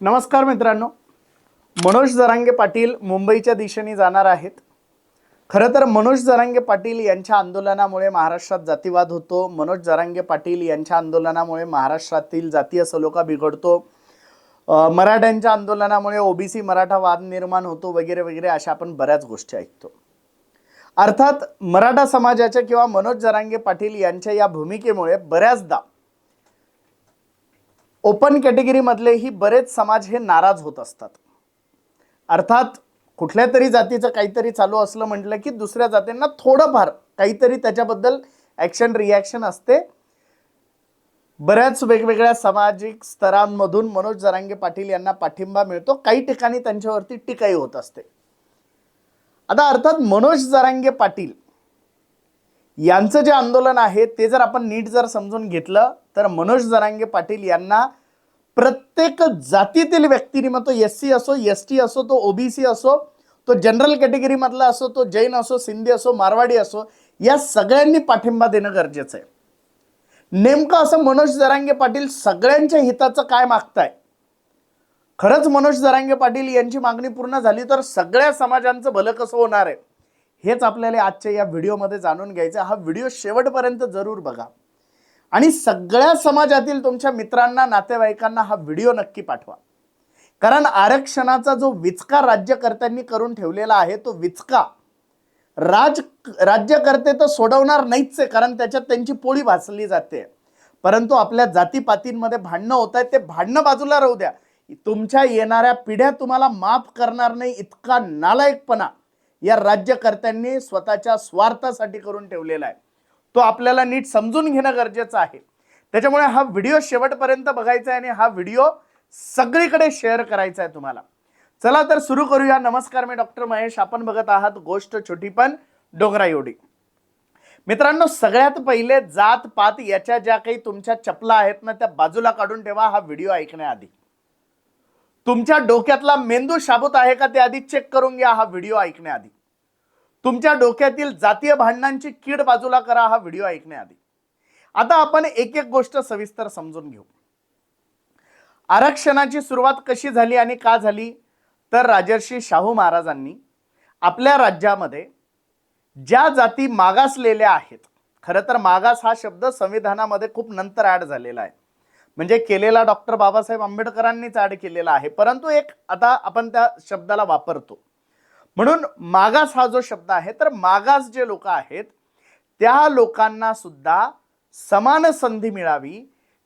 नमस्कार मित्रांनो. मनोज जरांगे पाटील मुंबईच्या दिशेने जाणार आहेत. खरं तर मनोज जरांगे पाटील यांच्या आंदोलनामुळे महाराष्ट्रात जातीवाद होतो. मनोज जरांगे पाटील यांच्या आंदोलनामुळे महाराष्ट्रातील जातीय सलोखा बिघडतो. मराठ्यांच्या आंदोलनामुळे ओबीसी मराठा वाद निर्माण होतो वगैरे वगैरे अशा आपण बऱ्याच गोष्टी ऐकतो. अर्थात मराठा समाजाच्या किंवा मनोज जरांगे पाटील यांच्या या भूमिकेमुळे बऱ्याचदा ओपन कॅटेगरीमधलेही बरेच समाज हे नाराज होत असतात. अर्थात कुठल्या तरी जातीचं काहीतरी चालू असलं म्हटलं की दुसऱ्या जातींना थोडंफार काहीतरी त्याच्याबद्दल ॲक्शन रिॲक्शन असते. बऱ्याच वेगवेगळ्या सामाजिक स्तरांमधून मनोज जरांगे पाटील यांना पाठिंबा मिळतो. काही ठिकाणी त्यांच्यावरती टीकाही होत असते. आता अर्थात मनोज जरांगे पाटील यांचं जे आंदोलन आहे ते जर आपण नीट जर समजून घेतलं तर मनोज जरांगे पाटील यांना प्रत्येक जातीतील व्यक्तीने मग तो एस सी असो एस टी असो तो ओबीसी असो तो जनरल कॅटेगरीमधला असो तो जैन असो सिंधी असो मारवाडी असो या सगळ्यांनी पाठिंबा देणं गरजेचं आहे. नेमकं असं मनोज जरांगे पाटील सगळ्यांच्या हिताचं काय मागताय? खरंच मनोज जरांगे पाटील यांची मागणी पूर्ण झाली तर सगळ्या समाजांचं भलं कसं होणार आहे? हेच आपल्याला आजच्या या व्हिडिओमध्ये जाणून घ्यायचं हा व्हिडिओ शेवटपर्यंत जरूर बघा. आणि सगळ्या समाजातील तुमच्या मित्रांना नातेवाईकांना हा व्हिडिओ नक्की पाठवा. कारण आरक्षणाचा जो विचका राज्यकर्त्यांनी करून ठेवलेला आहे तो विचका राज राज्यकर्ते तर सोडवणार नाहीच आहे कारण त्याच्यात त्यांची पोळी भासली जाते. परंतु आपल्या जातीपातींमध्ये भांडणं होत आहेत ते भांडणं बाजूला राहू द्या. तुमच्या येणाऱ्या पिढ्या तुम्हाला माफ करणार नाही इतका नालायकपणा. या राज्यकर्त्यांनी स्वतःच्या स्वार्थासाठी करून ठेवलेला आहे. तो आपल्याला नीट समजून घेणं गरजेचं आहे. त्याच्यामुळे हा व्हिडिओ शेवटपर्यंत बघायचा आहे आणि हा व्हिडिओ सगळीकडे शेअर करायचा आहे तुम्हाला. चला तर सुरू करूया. नमस्कार मी डॉक्टर महेश. आपण बघत आहात गोष्ट छोटी पण डोंगरा एवढी मित्रांनो सगळ्यात पहिले जात पात याच्या ज्या काही तुमच्या चपला आहेत ना त्या बाजूला काढून ठेवा. हा व्हिडिओ ऐकण्याआधी. तुमच्या डोक्यातला मेंदू शाबूत आहे का ते आधी चेक करून घ्या हा व्हिडिओ ऐकण्याआधी. तुमच्या डोक्यातील जातीय भांडणांची कीड बाजूला करा हा व्हिडिओ ऐकण्याआधी. आता आपण एक एक गोष्ट सविस्तर समजून घेऊ. आरक्षणाची सुरुवात कशी झाली आणि का झाली? तर राजर्षी शाहू महाराजांनी आपल्या राज्यामध्ये ज्या जाती मागासलेल्या आहेत खरं तर मागास हा शब्द संविधानामध्ये खूप नंतर ॲड झालेला आहे. म्हणजे केलेला डॉक्टर बाबासाहेब आंबेडकरांनीच ॲड केलेला आहे. परंतु एक आता आपण त्या शब्दाला वापरतो. म्हणून मागास हा जो शब्द आहे तर मागास जे लोक आहेत त्या लोकांना सुद्धा समान संधी मिळावी.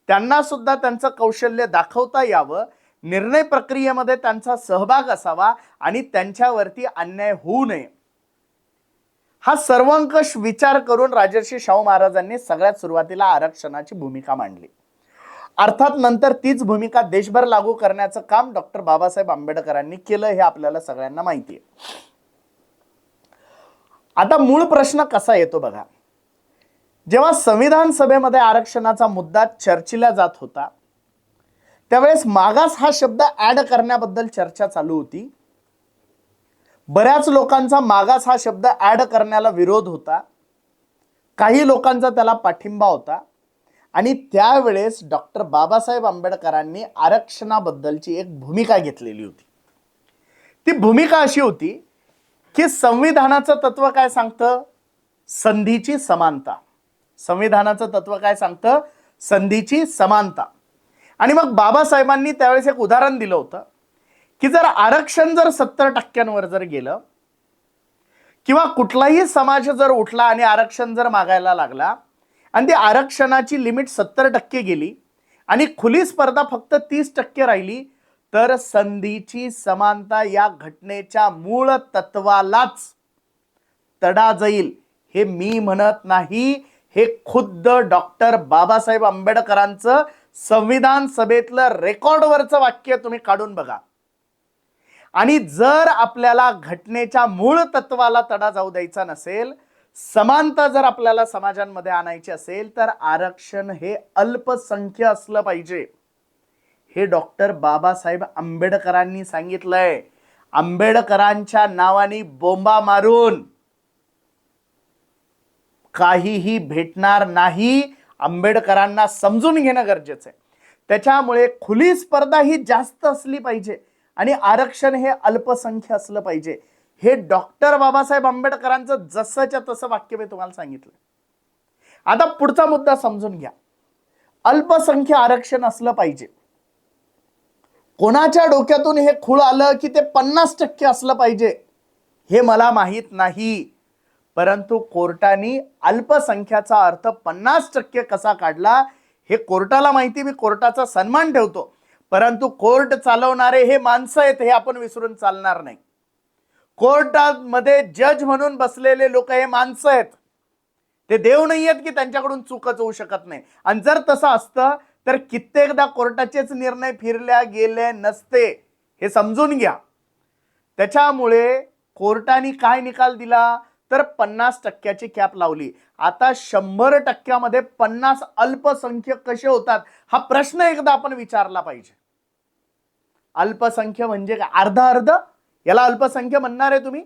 त्यांना सुद्धा त्यांचं कौशल्य दाखवता यावं. निर्णय प्रक्रियेमध्ये त्यांचा सहभाग असावा आणि त्यांच्यावरती अन्याय होऊ नये. हा सर्वंकष विचार करून राजर्षी शाहू महाराजांनी सगळ्यात सुरुवातीला आरक्षणाची भूमिका मांडली. अर्थात नंतर तीच भूमिका देशभर लागू करण्याचं काम डॉक्टर बाबासाहेब आंबेडकरांनी केलं हे आपल्याला सगळ्यांना माहिती आहे. आता मूळ प्रश्न कसा येतो बघा. जेव्हा संविधान सभेमध्ये आरक्षणाचा मुद्दा चर्चिला जात होता त्यावेळेस मागास हा शब्द ऍड करण्याबद्दल चर्चा चालू होती. बऱ्याच लोकांचा मागास हा शब्द ऍड करण्याला विरोध होता. काही लोकांचा त्याला पाठिंबा होता. आणि त्यावेळेस डॉक्टर बाबासाहेब आंबेडकरांनी आरक्षणाबद्दलची एक भूमिका घेतलेली होती. ती भूमिका अशी होती की संविधानाचं तत्व काय सांगतं? संधीची समानता. संविधानाचं तत्व काय सांगतं? संधीची समानता. आणि मग बाबासाहेबांनी त्यावेळेस एक उदाहरण दिलं होतं की जर आरक्षण जर सत्तर टक्क्यांवर जर गेलं किंवा कुठलाही समाज जर उठला आणि आरक्षण जर मागायला लागला आणि ती आरक्षणाची लिमिट सत्तर टक्के गेली आणि खुली स्पर्धा फक्त तीस टक्के राहिली तर संधीची समानता या घटनेच्या मूळ तत्वालाच तडा जाईल हे मी म्हणत नाही. हे खुद्द डॉक्टर बाबासाहेब आंबेडकरांचं संविधान सभेतलं रेकॉर्डवरचं वाक्य तुम्ही काढून बघा. आणि जर आपल्याला घटनेच्या मूळ तत्वाला तडा जाऊ द्यायचा नसेल समानता जर आपल्याला समाजांमध्ये आणायची असेल तर आरक्षण हे अल्पसंख्य असलं पाहिजे. हे डॉक्टर बाबासाहेब आंबेडकरांनी सांगितलंय. आंबेडकरांच्या नावाने बोंबा मारून काहीही भेटणार नाही आंबेडकरांना समजून घेणं गरजेचं आहे. त्याच्यामुळे खुली स्पर्धा ही जास्त असली पाहिजे आणि आरक्षण हे अल्पसंख्य असलं पाहिजे. हे डॉक्टर बाबासाहेब आंबेडकरांचं जसंच्या तसं वाक्य मी तुम्हाला सांगितलं. आता पुढचा मुद्दा समजून घ्या. अल्पसंख्य आरक्षण असलं पाहिजे. कोणाच्या डोक्यातून हे खूळ आलं की ते पन्नास टक्के असलं पाहिजे हे मला माहीत नाही. परंतु कोर्टाने अल्पसंख्याचा अर्थ पन्नास टक्के कसा काढला हे कोर्टाला माहिती मी कोर्टाचा सन्मान ठेवतो. परंतु कोर्ट चालवणारे हे माणसं आहेत हे आपण विसरून चालणार नाही. कोर्टामध्ये जज म्हणून बसलेले लोक हे माणसं आहेत. ते देव नाही आहेत की त्यांच्याकडून चुकच होऊ शकत नाही. आणि जर तसं असतं तर कित्येकदा कोर्टाचेच निर्णय फिरल्या गेले नसते हे समजून घ्या. त्याच्यामुळे कोर्टाने काय निकाल दिला? तर पन्नास टक्क्याची कॅप लावली. आता शंभर टक्क्यामध्ये पन्नास अल्पसंख्यक कसे होतात हा प्रश्न एकदा आपण विचारला पाहिजे. अल्पसंख्य म्हणजे काय? अर्ध अर्ध याला अल्पसंख्य म्हणणार आहे तुम्ही?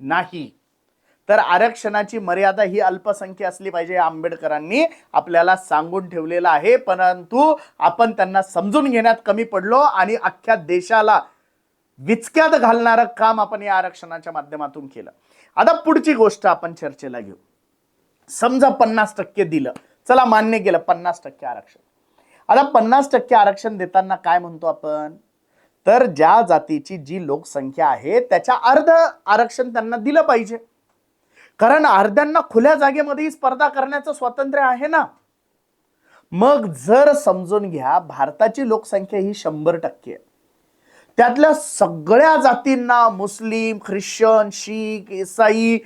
नाही. तर आरक्षणाची मर्यादा ही अल्पसंख्य असली पाहिजे आंबेडकरांनी आपल्याला सांगून ठेवलेलं आहे. परंतु आपण त्यांना समजून घेण्यात कमी पडलो आणि अख्ख्या देशाला विचक्यात घालणारं काम आपण या आरक्षणाच्या माध्यमातून केलं. आता पुढची गोष्ट आपण चर्चेला घेऊ. समजा पन्नास टक्के दिलं. चला मान्य केलं पन्नास टक्के आरक्षण. आता पन्नास टक्के आरक्षण देताना काय म्हणतो आपण? तर ज्या जातीची जी लोकसंख्या आहे त्याच्या अर्ध आरक्षण त्यांना दिलं पाहिजे. कारण अर्ध्यांना खुल्या जागेमध्ये स्पर्धा करण्याचं स्वातंत्र्य आहे ना? मग जर समजून घ्या भारताची लोकसंख्या ही शंभर टक्के आहे. त्यातल्या सगळ्या जातींना मुस्लिम ख्रिश्चन शीख इसाई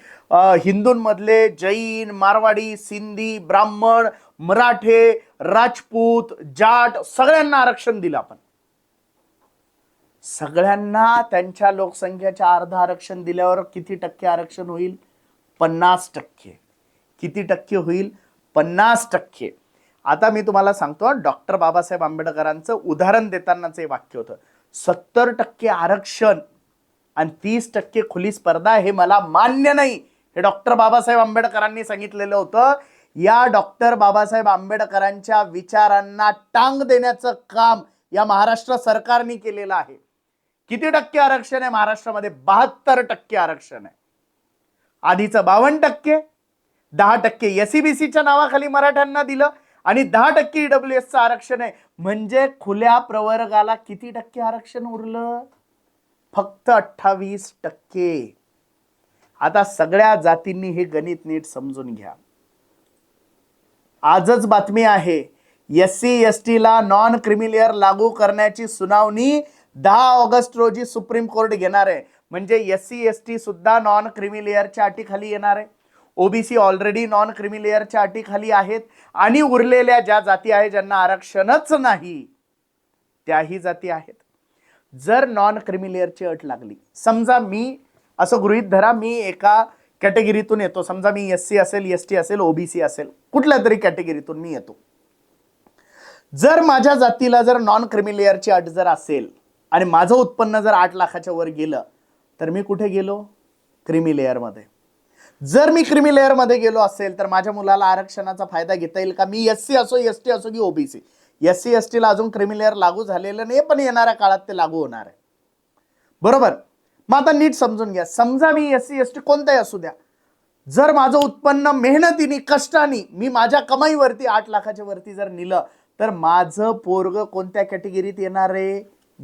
हिंदूंमधले जैन मारवाडी सिंधी ब्राह्मण मराठे राजपूत जाट सगळ्यांना आरक्षण दिलं आपण. सगळ्यांना त्यांच्या लोकसंख्येच्या अर्ध आरक्षण दिल्यावर किती टक्के आरक्षण होईल? पन्नास टक्के. किती टक्के होईल? पन्नास टक्के. आता मी तुम्हाला सांगतो डॉक्टर बाबासाहेब आंबेडकरांचं उदाहरण देतानाच हे वाक्य होतं. सत्तर टक्के आरक्षण आणि तीस टक्के खुली स्पर्धा हे मला मान्य नाही हे डॉक्टर बाबासाहेब आंबेडकरांनी सांगितलेलं होतं. या डॉक्टर बाबासाहेब आंबेडकरांच्या विचारांना टांग देण्याचं काम या महाराष्ट्र सरकारने केलेलं आहे. किती टक्के आरक्षण आहे? महाराष्ट्रामध्ये बहात्तर टक्के आरक्षण आहे. आधीचं बावन्न टक्के दहा टक्के एसीबीसीच्या नावाखाली मराठ्यांना दिलं आणि दहा टक्के ईडब्ल्यू एसचं आरक्षण आहे. म्हणजे खुल्या प्रवर्गाला किती टक्के आरक्षण उरलं? फक्त अठ्ठावीस टक्के. आता सगळ्या जातींनी हे गणित नीट समजून घ्या. आजच बातमी आहे एस सी एस टीला नॉन क्रिमिलियर लागू करण्याची सुनावणी दहा ऑगस्ट रोजी सुप्रीम कोर्ट घेणार आहे. म्हणजे एस सी एस टी सुद्धा नॉन क्रिमिलियरच्या अटीखाली येणार आहे. ओबीसी ऑलरेडी नॉन क्रिमिलियरच्या अटीखाली आहेत. आणि उरलेल्या ज्या जाती आहेत ज्यांना आरक्षणच नाही त्याही जाती आहेत. जर नॉन क्रिमिलियरची अट लागली समजा मी असं गृहीत धरा मी एका कॅटेगरीतून येतो. समजा मी एस सी असेल एस टी असेल ओबीसी असेल कुठल्या तरी कॅटेगरीतून मी येतो. जर माझ्या जातीला जर नॉन क्रिमिलियरची अट जर असेल आणि माझं उत्पन्न जर आठ लाखाच्या वर गेलं तर मी कुठे गेलो? क्रिमी लेअरमध्ये जर मी क्रिमी लेअरमध्ये गेलो असेल तर माझ्या मुलाला आरक्षणाचा फायदा घेता येईल का? मी एस सी असो एस टी असो की ओबीसी एस सी एस टीला अजून क्रिमी लेअर लागू झालेलं नाही पण येणाऱ्या काळात ते लागू होणार आहे. बरोबर? मग आता नीट समजून घ्या. समजा मी एस सी एस टी कोणताही असू द्या. जर माझं उत्पन्न मेहनतीने कष्टाने मी माझ्या कमाईवरती आठ लाखाच्या वरती जर नेलं तर माझं पोरग कोणत्या कॅटेगरीत येणार आहे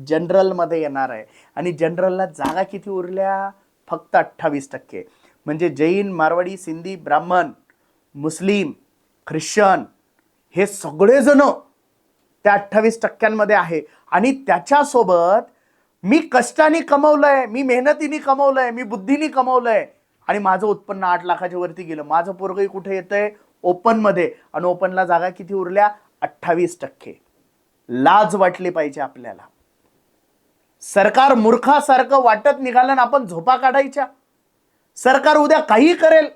जनरलमध्ये येणार आहे. आणि जनरलला जागा किती उरल्या? फक्त अठ्ठावीस टक्के. म्हणजे जैन मारवाडी सिंधी ब्राह्मण मुस्लिम ख्रिश्चन हे सगळेजण त्या अठ्ठावीस टक्क्यांमध्ये आहे. आणि त्याच्यासोबत मी कष्टाने कमवलंय मी मेहनतीने कमवलंय मी बुद्धीने कमवलंय. आणि माझं उत्पन्न आठ लाखाच्या वरती गेलं. माझं पोरगही कुठे येतंय? ओपनमध्ये. आणि ओपनला जागा किती उरल्या? अठ्ठावीस टक्के. लाज वाटली पाहिजे आपल्याला. सरकार मूर्खासारखं वाटत निघालं आपण झोपा काढायच्या. सरकार उद्या काही करेल.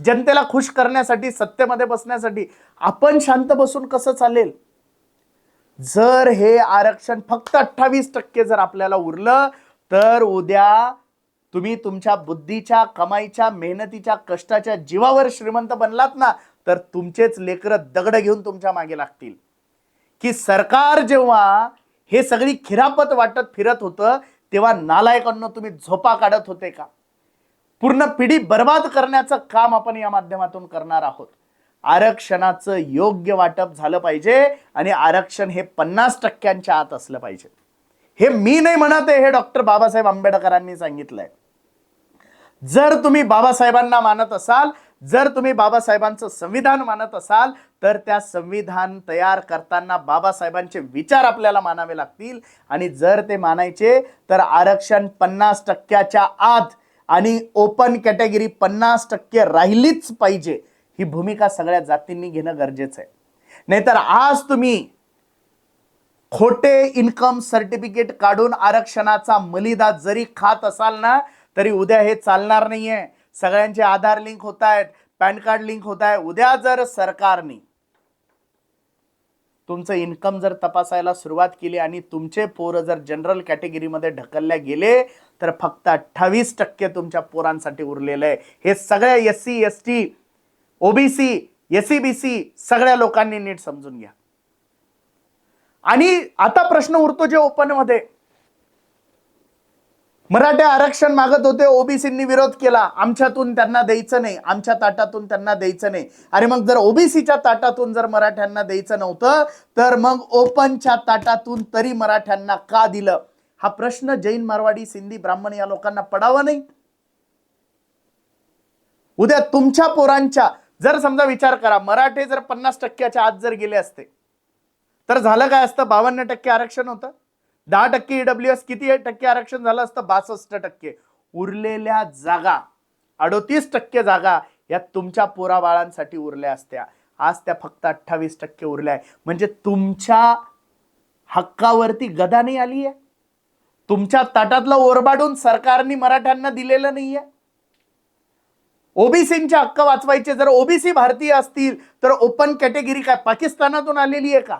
जनतेला खुश करण्यासाठी सत्तेमध्ये बसण्यासाठी. आपण शांत बसून कसं चालेल? जर हे आरक्षण फक्त अठ्ठावीस टक्के जर आपल्याला उरलं तर उद्या तुम्ही तुमच्या बुद्धीच्या कमाईच्या मेहनतीच्या कष्टाच्या जीवावर श्रीमंत बनलात ना तर तुमचेच लेकरं दगड घेऊन तुमच्या मागे लागतील. की सरकार जेव्हा हे सगळी खिरापत वाटत फिरत होतं तेव्हा नालायकांना तुम्ही झोपा काढत होते का? पूर्ण पिढी बर्बाद करण्याचं काम आपण या माध्यमातून करणार आहोत. आरक्षणाचं योग्य वाटप झालं पाहिजे आणि आरक्षण हे पन्नास टक्क्यांच्या आत असलं पाहिजे. हे मी नाही म्हणत आहे हे डॉक्टर बाबासाहेब आंबेडकरांनी सांगितलंय. जर तुम्ही बाबासाहेबांना मानत असाल जर तुम्ही बाबासाहेबांचं संविधान मानत असाल तर त्या संविधान तयार करताना बाबासाहेबांचे विचार आपल्याला मानावे लागतील. आणि जर ते मानायचे तर आरक्षण पन्नास टक्क्याच्या आत आणि ओपन कॅटेगरी पन्नास टक्के राहिलीच पाहिजे. ही भूमिका सगळ्या जातींनी घेणं गरजेचं आहे. नाहीतर आज तुम्ही खोटे इन्कम सर्टिफिकेट काढून आरक्षणाचा मलिदा जरी खात असाल ना तरी उद्या हे चालणार नाहीये. सगळ्यांचे आधार लिंक होत आहेत पॅन कार्ड लिंक होत आहे. उद्या जर सरकारने तुमचं इन्कम जर तपासायला सुरुवात केली आणि तुमचे पोरं जर जनरल कॅटेगरीमध्ये ढकलल्या गेले तर फक्त अठ्ठावीस टक्के तुमच्या पोरांसाठी उरलेलं आहे. हे सगळ्या S C S T OBC S C B C सगळ्या लोकांनी नीट समजून घ्या. आणि आता प्रश्न उरतो जे ओपनमध्ये. मराठे आरक्षण मागत होते ओबीसींनी विरोध केला. आमच्यातून त्यांना द्यायचं नाही आमच्या ताटातून त्यांना द्यायचं नाही. अरे मग जर ओबीसीच्या ताटातून जर मराठ्यांना द्यायचं नव्हतं तर मग ओपनच्या ताटातून तरी मराठ्यांना का दिलं? हा प्रश्न जैन मारवाडी सिंधी ब्राह्मण या लोकांना पडावा नाही. उद्या तुमच्या पोरांच्या जर समजा विचार करा मराठे जर पन्नास टक्क्याच्या आत जर गेले असते तर झालं काय असतं? बावन्न टक्के आरक्षण होतं. दहा टक्के ईडब्ल्यू एस किती टक्के आरक्षण झालं असतं बासष्ट टक्के. उरलेल्या जागा अडोतीस टक्के जागा या तुमच्या पोराबाळांसाठी उरल्या असत्या. आज त्या फक्त अठ्ठावीस टक्के उरल्या आहे म्हणजे तुमच्या हक्कावरती गदा नाही आली आहे? तुमच्या ताटातलं ओरबाडून सरकारने मराठ्यांना दिलेलं नाही आहे? ओबीसीचे हक्क वाचवायचे. जर ओबीसी भारतीय असतील तर ओपन कॅटेगरी काय? पाकिस्तानातून आलेली आहे का?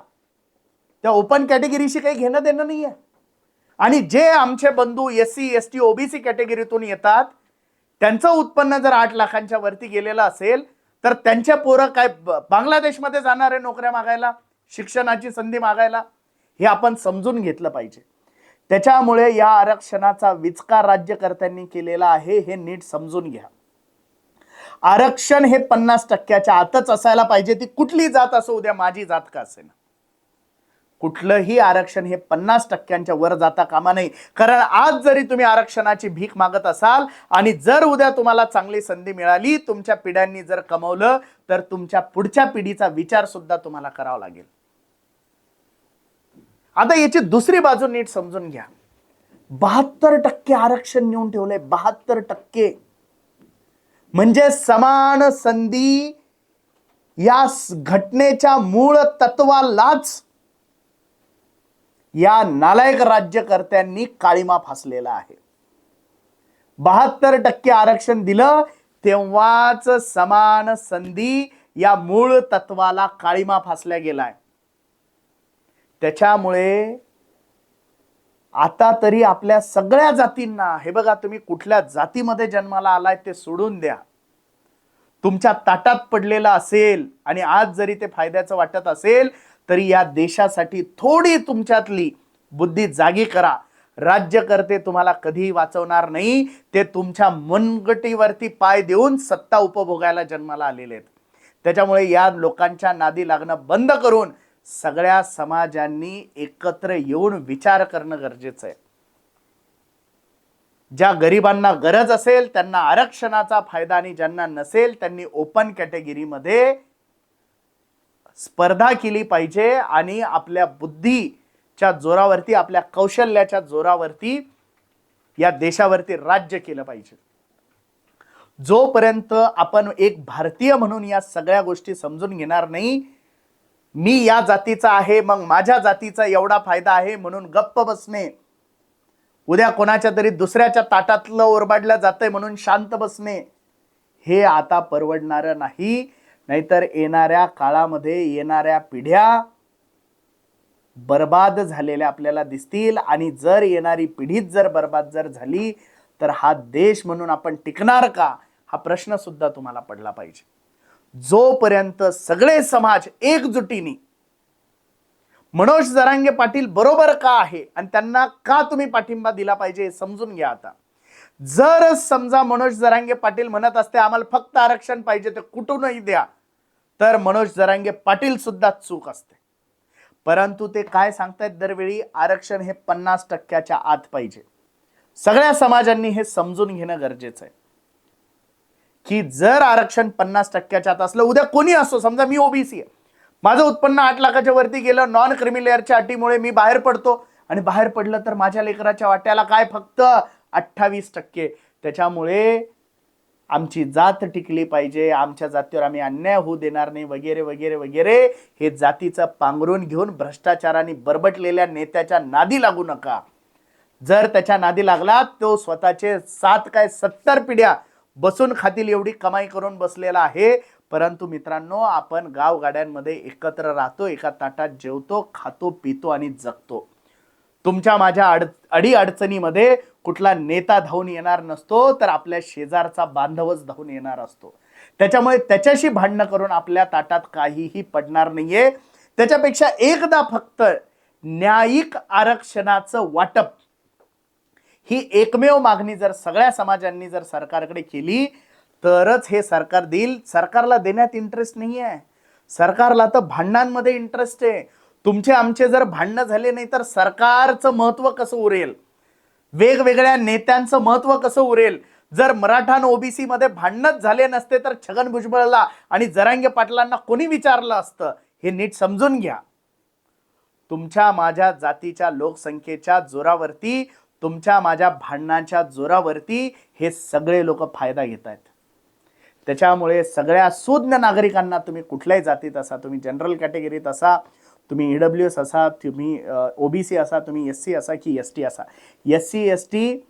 त्या ओपन कॅटेगरीशी काही घेणं देणं नाही आहे आणि जे आमचे बंधू S C S T OBC कॅटेगरीतून येतात त्यांचं उत्पन्न जर आठ लाखांच्या वरती गेलेलं असेल तर त्यांच्या पोरं काय बांगलादेशमध्ये जाणार आहे नोकऱ्या मागायला शिक्षणाची संधी मागायला हे आपण समजून घेतलं पाहिजे. त्याच्यामुळे या आरक्षणाचा विचकार राज्यकर्त्यांनी केलेला आहे हे नीट समजून घ्या. आरक्षण हे पन्नास टक्क्याच्या आतच असायला पाहिजे ती कुठली जात असो उद्या माझी जात का असेना. कुठलंही आरक्षण हे पन्नास टक्क्यांच्या वर जाता कामा नये. कारण आज जरी तुम्ही आरक्षणाची भीक मागत असाल आणि जर उद्या तुम्हाला चांगली संधी मिळाली तुमच्या पिढ्यांनी जर कमवलं तर तुमच्या पुढच्या पिढीचा विचार सुद्धा तुम्हाला करावा लागेल. आता याची दुसरी बाजू नीट समजून घ्या. बहात्तर टक्के आरक्षण नेऊन ठेवलंय बहात्तर टक्के. म्हणजे समान संधी या घटनेच्या मूळ तत्वालाच या नालायक राज्यकर्त्यांनी काळीमा फासलेला आहे. बहात्तर टक्के आरक्षण दिलं तेव्हाच समान संधी या मूळ तत्वाला काळीमा फासल्या गेलाय. त्याच्यामुळे आता तरी आपल्या सगळ्या जातींना हे बघा तुम्ही कुठल्या जातीमध्ये जन्माला आलाय ते सोडून द्या. तुमच्या ताटात पडलेला असेल आणि आज जरी ते फायद्याचं वाटत असेल तरी या देशासाठी थोडी तुमच्यातली बुद्धी जागी करा. राज्यकर्ते तुम्हाला कधीही वाचवणार नाही. ते तुमच्या मनगटीवरती पाय देऊन सत्ता उपभोगायला जन्माला आलेले आहेत. त्याच्यामुळे या लोकांच्या नादी लागणं बंद करून सगळ्या समाजांनी एकत्र येऊन विचार करणं गरजेचं आहे. ज्या गरिबांना गरज असेल त्यांना आरक्षणाचा फायदा आणि ज्यांना नसेल त्यांनी ओपन कॅटेगरीमध्ये स्पर्धा केली पाहिजे आणि आपल्या बुद्धीच्या जोरावरती आपल्या कौशल्याच्या जोरावरती या देशावरती राज्य केलं पाहिजे. जोपर्यंत आपण एक भारतीय म्हणून या सगळ्या गोष्टी समजून घेणार नाही मी या जातीचा आहे मग माझ्या जातीचा एवढा फायदा आहे म्हणून गप्प बसणे. उद्या कोणाच्या तरी दुसऱ्याच्या ताटातलं ओरबाडलं जातंय म्हणून शांत बसणे. हे आता परवडणारं नाही. नाहीतर येणाऱ्या काळामध्ये येणाऱ्या पिढ्या बर्बाद झालेल्या आपल्याला दिसतील. आणि जर येणारी पिढीच जर बर्बाद जर झाली तर हा देश म्हणून आपण टिकणार का? हा प्रश्न सुद्धा तुम्हाला पडला पाहिजे. जोपर्यंत सगळे समाज एकजुटीने मनोज जरांगे पाटील बरोबर का आहे? आणि त्यांना का तुम्ही पाठिंबा दिला पाहिजे हे समजून घ्या आता. जर समजा मनोज जरांगे पाटील म्हणत असते आम्हाला फक्त आरक्षण पाहिजे ते कुठूनही द्या. तर मनोज जरांगे पाटील सुद्धा चूक असते. परंतु ते काय सांगतायत दरवेळी? आरक्षण हे पन्नास टक्क्याच्या आत पाहिजे. सगळ्या समाजांनी हे समजून घेणं गरजेचं आहे. की जर आरक्षण पन्नास टक्क्याच्या आत असलं उद्या कोणी असो समजा मी ओबीसी आहे. माझं उत्पन्न आठ लाखाच्या वरती गेलं नॉन क्रिमिलेअरच्या अटीमुळे मी बाहेर पडतो. आणि बाहेर पडलं तर माझ्या लेकराच्या वाट्याला काय फक्त अठ्ठावीस टक्के? त्याच्यामुळे आमची जात टिकली पाहिजे आमच्या जातीवर आम्ही अन्याय होऊ देणार नाही वगैरे वगैरे वगैरे. हे जातीचं पांघरून घेऊन भ्रष्टाचाराने बरबटलेल्या नेत्याच्या नादी लागू नका. जर त्याच्या नादी लागला तो स्वतःचे सात काय सत्तर पिढ्या बसून खातील एवढी कमाई करून बसलेला आहे. परंतु मित्रांनो आपण गावगाड्यांमध्ये एकत्र राहतो एका ताटात जेवतो खातो पितो आणि जगतो. तुमच्या माझ्या अड अडी अडचणीमध्ये कुठला नेता धावून येणार नसतो तर आपल्या शेजारचा बांधवच धावून येणार असतो. त्याच्यामुळे त्याच्याशी भांडणं करून आपल्या ताटात काहीही पडणार नाहीये. त्याच्यापेक्षा एकदा फक्त न्यायिक आरक्षणाचं वाटप ही एकमेव मागणी जर सगळ्या समाजांनी जर सरकारकडे केली तरच हे सरकार देईल. सरकारला देण्यात इंटरेस्ट नाही आहे सरकारला तर भांडणांमध्ये इंटरेस्ट आहे. तुमचे आमचे जर भांडणं झाले नाही तर सरकारचं महत्त्व कसं उरेल? वेगवेगळ्या नेत्यांचं महत्त्व कसं उरेल? जर मराठा ओबीसी मध्ये भांडणच झाले नसते तर छगन भुजबळला आणि जरांगे पाटलांना कोणी विचारलं असतं? हे नीट समजून घ्या. तुमच्या माझ्या जातीच्या लोकसंख्येच्या जोरावरती तुमच्या माझ्या भांडणाच्या जोरावरती हे सगळे लोक फायदा घेत आहेत. त्याच्यामुळे सगळ्या सुज्ञ नागरिकांना तुम्ही कुठल्याही जातीत असा तुम्ही जनरल कॅटेगरीत असा तुम्ही ईडब्ल्यू एस असा तुम्ही ओबीसी असा तुम्ही एस सी असा की एस टी असा. एस सी एस टी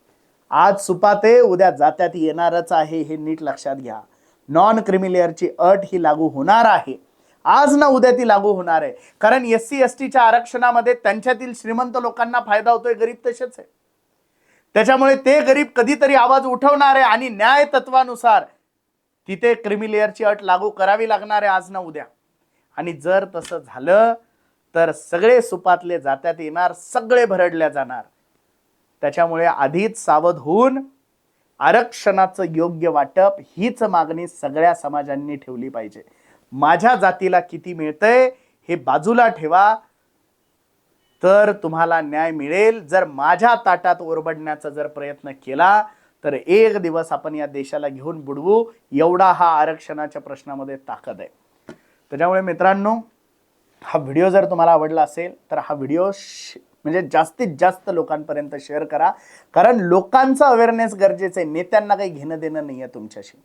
आज सुपाते उद्या जात्यात येणारच आहे हे नीट लक्षात घ्या. नॉन क्रिमिलेअरची अट ही लागू होणार आहे. आज ना उद्या ती लागू होणार आहे. कारण एस सी एस टीच्या आरक्षणामध्ये त्यांच्यातील श्रीमंत लोकांना फायदा होतोय गरीब तसेच आहे. त्याच्यामुळे ते गरीब कधीतरी आवाज उठवणार आहे आणि न्याय तत्वानुसार तिथे क्रिमिलेअरची अट लागू करावी लागणार आहे आज ना उद्या. आणि जर तसं झालं तर सगळे सुपातले जात्यात येणार सगळे भरडल्या जाणार. त्याच्यामुळे आधीच सावध होऊन आरक्षणाचं योग्य वाटप हीच मागणी सगळ्या समाजांनी ठेवली पाहिजे. माझ्या जातीला किती मिळतंय हे बाजूला ठेवा. तर तुम्हाला न्याय मिळेल. जर माझ्या ताटात ओरबडण्याचा जर प्रयत्न केला तर एक दिवस आपण या देशाला घेऊन बुडवू. एवढा हा आरक्षणाच्या प्रश्नामध्ये ताकद आहे. त्याच्यामुळे मित्रांनो हा व्हिडिओ जर तुम्हाला आवडला असेल तर हा व्हिडिओ म्हणजे जास्तीत जास्त लोकांपर्यंत शेअर करा. कारण लोकांचा अवेअरनेस गरजेचं आहे. नेत्यांना काही घेणं देणं नाही आहे तुमच्याशी.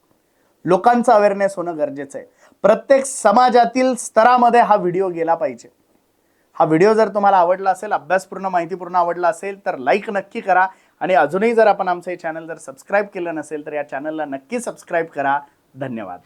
लोकांचं अवेअरनेस होणं गरजेचं आहे. प्रत्येक समाजातील स्तरामध्ये हा व्हिडिओ गेला पाहिजे. हा व्हिडिओ जर तुम्हाला आवडला असेल अभ्यासपूर्ण माहितीपूर्ण आवडला असेल तर लाईक नक्की करा. आणि अजूनही जर आपण आमचं हे चॅनल जर सबस्क्राईब केलं नसेल तर या चॅनलला नक्की सबस्क्राईब करा. धन्यवाद.